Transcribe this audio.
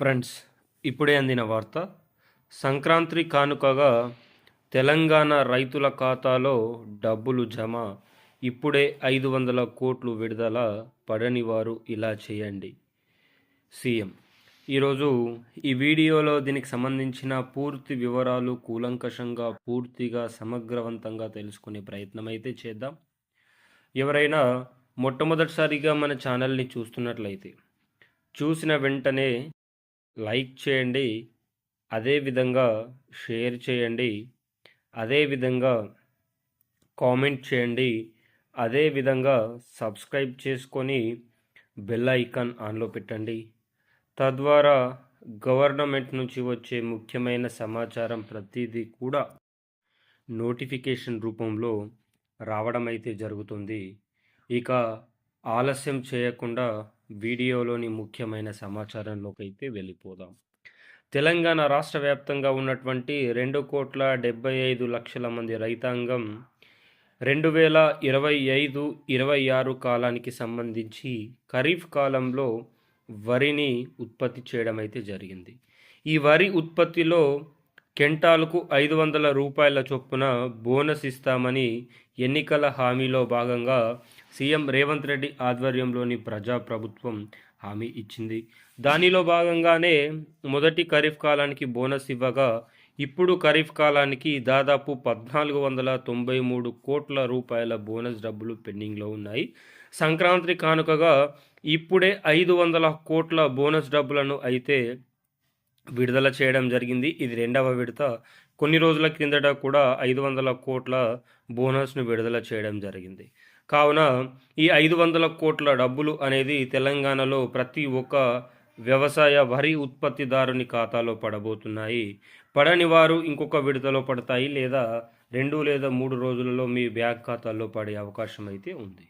Friends ఇప్పుడే అందిన వార్త. సంక్రాంతి కానుకగా తెలంగాణ రైతుల ఖాతాలో డబ్బులు జమ. ఇప్పుడే ఐదు వందల కోట్లు విడుదల. పడని వారు ఇలా చేయండి. సీఎం. ఈరోజు ఈ వీడియోలో దీనికి సంబంధించిన పూర్తి వివరాలు కూలంకషంగా పూర్తిగా సమగ్రవంతంగా తెలుసుకునే ప్రయత్నం అయితే చేద్దాం. ఎవరైనా మొట్టమొదటిసారిగా మన ఛానల్ని చూస్తున్నట్లయితే చూసిన వెంటనే లైక్ చేయండి అదేవిధంగా షేర్ చేయండి అదేవిధంగా కామెంట్ చేయండి అదేవిధంగా సబ్స్క్రైబ్ చేసుకొని బెల్ ఐకాన్ ఆన్లో పెట్టండి. తద్వారా గవర్నమెంట్ నుంచి వచ్చే ముఖ్యమైన సమాచారం ప్రతిదీ కూడా నోటిఫికేషన్ రూపంలో రావడం అయితే జరుగుతుంది. ఇక ఆలస్యం చేయకుండా వీడియోలోని ముఖ్యమైన సమాచారంలోకి అయితే వెళ్ళిపోదాం. తెలంగాణ రాష్ట్ర వ్యాప్తంగా ఉన్నటువంటి రెండు కోట్ల డెబ్బై ఐదు లక్షల మంది రైతాంగం రెండు వేల ఇరవై ఐదు ఇరవై ఆరు కాలానికి సంబంధించి ఖరీఫ్ కాలంలో వరిని ఉత్పత్తి చేయడం అయితే జరిగింది. ఈ వరి ఉత్పత్తిలో కెంటాలకు ఐదు వందల రూపాయల చొప్పున బోనస్ ఇస్తామని ఎన్నికల హామీలో భాగంగా సీఎం రేవంత్ రెడ్డి ఆధ్వర్యంలోని ప్రజాప్రభుత్వం హామీ ఇచ్చింది. దానిలో భాగంగానే మొదటి ఖరీఫ్ కాలానికి బోనస్ ఇవ్వగా ఇప్పుడు ఖరీఫ్ కాలానికి దాదాపు పద్నాలుగు వందల తొంభై మూడు కోట్ల రూపాయల బోనస్ డబ్బులు పెండింగ్లో ఉన్నాయి. సంక్రాంతి కానుకగా ఇప్పుడే ఐదు వందల కోట్ల బోనస్ డబ్బులను అయితే విడుదల చేయడం జరిగింది. ఇది రెండవ విడత. కొన్ని రోజుల క్రిందట కూడా ఐదు వందల కోట్ల బోనస్ను విడుదల చేయడం జరిగింది. కావున ఈ ఐదు వందల కోట్ల డబ్బులు అనేది తెలంగాణలో ప్రతి ఒక్క వ్యవసాయ వరి ఉత్పత్తిదారుని ఖాతాలో పడబోతున్నాయి. పడని వారు ఇంకొక విడతలో పడతాయి లేదా రెండు లేదా మూడు రోజులలో మీ బ్యాంక్ ఖాతాల్లో పడే అవకాశం అయితే ఉంది.